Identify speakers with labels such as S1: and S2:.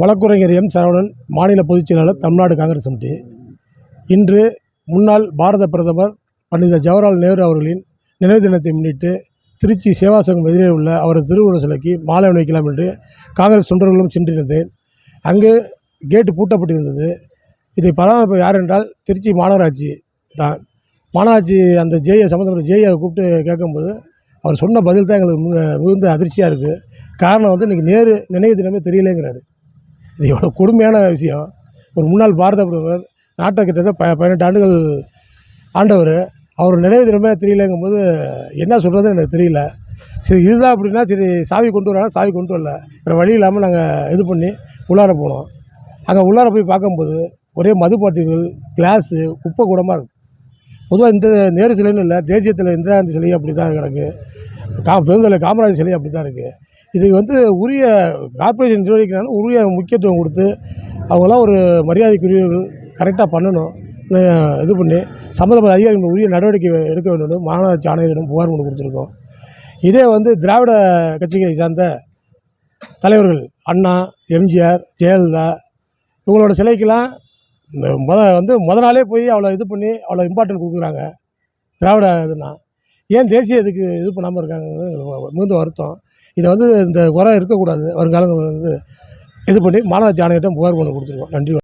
S1: வழக்குரைஞர் எம். சரவணன் மாநில பொதுச் செயலாளர் தமிழ்நாடு காங்கிரஸ் கமிட்டி. இன்று முன்னாள் பாரத பிரதமர் பண்டித ஜவஹர்லால் நேரு அவர்களின் நினைவு தினத்தை முன்னிட்டு திருச்சி சேவாசங்கம் எதிரே உள்ள அவரது திருவுருவ சிலைக்கு மாலை அணிவிக்கலாம் என்று காங்கிரஸ் தொண்டர்களும் சென்றிருந்தேன். அங்கு கேட்டு பூட்டப்பட்டிருந்தது. இதை பராமரிப்பு யார் என்றால் திருச்சி மாநகராட்சி தான். மாநகராட்சி அந்த ஜேஏ சம்மந்தப்பட்ட ஜேஏ கூப்பிட்டு கேட்கும்போது அவர் சொன்ன பதில் தான் எங்களுக்கு மிகுந்த அதிர்ச்சியாக இருக்குது காரணம் வந்து இன்றைக்கி நேரு நினைவு தினமே தெரியலேங்கிறாரு. இது எவ்வளோ கொடுமையான விஷயம். ஒரு முன்னாள் பாரத பிரதமர் நாட்டை கிட்டத்தட்ட ப பதினெட்டு ஆண்டுகள் ஆண்டவர். அவர் நினைவு தினமே தெரியலங்கும்போது என்ன சொல்கிறதுன்னு எனக்கு தெரியல. சரி இதுதான் அப்படின்னா சரி சாவி கொண்டு வரலாம் சாவி கொண்டு வரல. வேறு வழி இல்லாமல் நாங்கள் இது பண்ணி உள்ளார போனோம். அங்கே உள்ளார போய் பார்க்கும்போது ஒரே மது பாட்டில்கள் கிளாஸு குப்பை கூடமாக இருக்குது பொதுவாக இந்த நேரு சிலைன்னு இல்லை தேசியத்தில் இந்திரா காந்தி சிலையும் அப்படி தான் கிடக்கு. கா பெருந்தலை காமராஜர் சிலையும் அப்படி தான் இருக்குது இதுக்கு வந்து உரிய கார்ப்பரேஷன் நிர்வகிக்கிறாங்க உரிய முக்கியத்துவம் கொடுத்து அவங்களாம் ஒரு மரியாதைக்குரியவர்கள் கரெக்டாக பண்ணணும். இது பண்ணி சம்மந்தப்பட்ட அதிகாரிகள் உரிய நடவடிக்கை எடுக்க வேண்டும். மாநகராட்சி ஆணையரிடம் புகார் மனு கொடுத்துருக்கோம். இதே வந்து திராவிட கட்சிகளை சார்ந்த தலைவர்கள் அண்ணா எம்ஜிஆர் ஜெயலலிதா இவங்களோட சிலைக்கெல்லாம் முத வந்து முத நாளே போய் அவ்வளோ இது பண்ணி அவ்வளோ இம்பார்ட்டன்ட் கொடுக்குறாங்க. திராவிட இதுனா ஏன் தேசிய இதுக்கு இது பண்ணாமல் இருக்காங்கிறது எங்களுக்கு மிகுந்த வருத்தம். இதை வந்து இந்த குறை இருக்கக்கூடாது. வருங்காலங்கள் வந்து இது பண்ணி மாநகராட்சி ஆணையர்கிட்ட புகார் பண்ண கொடுத்துருக்கோம். நன்றி.